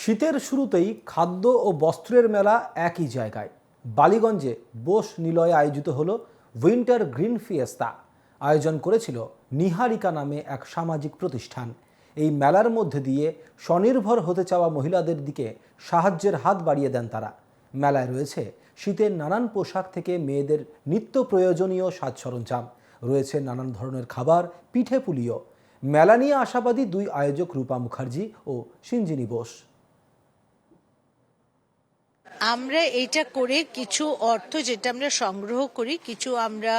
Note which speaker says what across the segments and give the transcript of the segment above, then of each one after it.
Speaker 1: শীতের শুরুতেই খাদ্য ও বস্ত্রের মেলা একই জায়গায়। বালিগঞ্জে বোস নিলয়ে আয়োজিত হল উইন্টার গ্রিন ফিয়েস্তা। আয়োজন করেছিল নিহারিকা নামে এক সামাজিক প্রতিষ্ঠান। এই মেলার মধ্যে দিয়ে স্বনির্ভর হতে চাওয়া মহিলাদের দিকে সাহায্যের হাত বাড়িয়ে দেন তারা। মেলায় রয়েছে শীতের নানান পোশাক থেকে মেয়েদের নিত্য প্রয়োজনীয় সাজ সরঞ্জাম। রয়েছে নানান ধরনের খাবার, পিঠে পুলিও। মেলা নিয়ে আশাবাদী দুই আয়োজক রূপা মুখার্জি ও সিঞ্জিনী বোস।
Speaker 2: আমরা এটা করে কিছু অর্থ যেটা আমরা সংগ্রহ করি, কিছু আমরা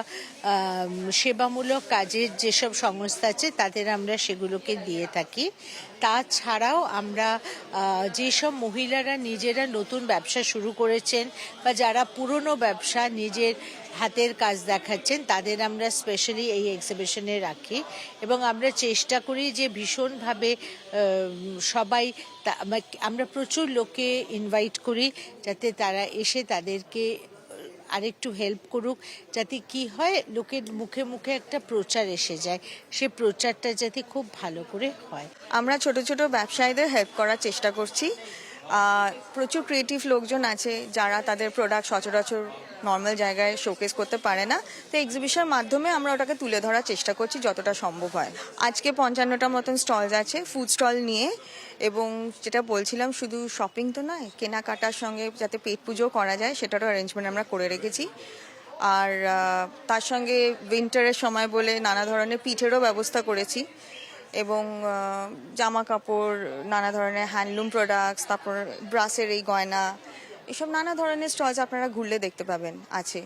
Speaker 2: সেবামূলক কাজের যেসব সংস্থা আছে তাদের আমরা সেগুলোকে দিয়ে থাকি। তাছাড়াও আমরা যেসব মহিলারা নিজেরা নতুন ব্যবসা শুরু করেছেন বা যারা পুরনো ব্যবসা নিজের হাতের কাজ দেখাচ্ছেন, তাদের আমরা স্পেশালি এই এক্সিবিশনে রাখি এবং আমরা চেষ্টা করি যে ভীষণভাবে সবাই তা- আমরা প্রচুর লোককে ইনভাইট করি যাতে তারা এসে তাদেরকে আরেকটু হেল্প করুক যাতে কি হয় লোকের মুখে মুখে একটা প্রচার এসে যায়, সে প্রচারটা যাতে খুব ভালো করে হয়।
Speaker 3: আমরা ছোট ছোট ব্যবসায়ীদের হেল্প করার চেষ্টা করছি। প্রচুর ক্রিয়েটিভ লোকজন আছে যারা তাদের প্রোডাক্ট সচরাচর নর্মাল জায়গায় শোকেস করতে পারে না। তো এক্সিবিশনের মাধ্যমে আমরা ওটাকে তুলে ধরার চেষ্টা করছি যতটা সম্ভব হয়। আজকে পঞ্চান্নটা মতন স্টলস আছে ফুড স্টল নিয়ে। এবং যেটা বলছিলাম, শুধু শপিং তো নয়, কেনাকাটার সঙ্গে যাতে পেট পুজো করা যায়, সেটারও অ্যারেঞ্জমেন্ট আমরা করে রেখেছি। আর তার সঙ্গে উইন্টারের সময় বলে নানা ধরনের পিঠেরও ব্যবস্থা করেছি। এবং জামা কাপড় নানা ধরনের হ্যান্ডলুম প্রোডাক্টস তারপর ব্রাসের এই গয়না, এসব নানা ধরনের স্টলস আপনারা ঘুরলে দেখতে পাবেন, আছে।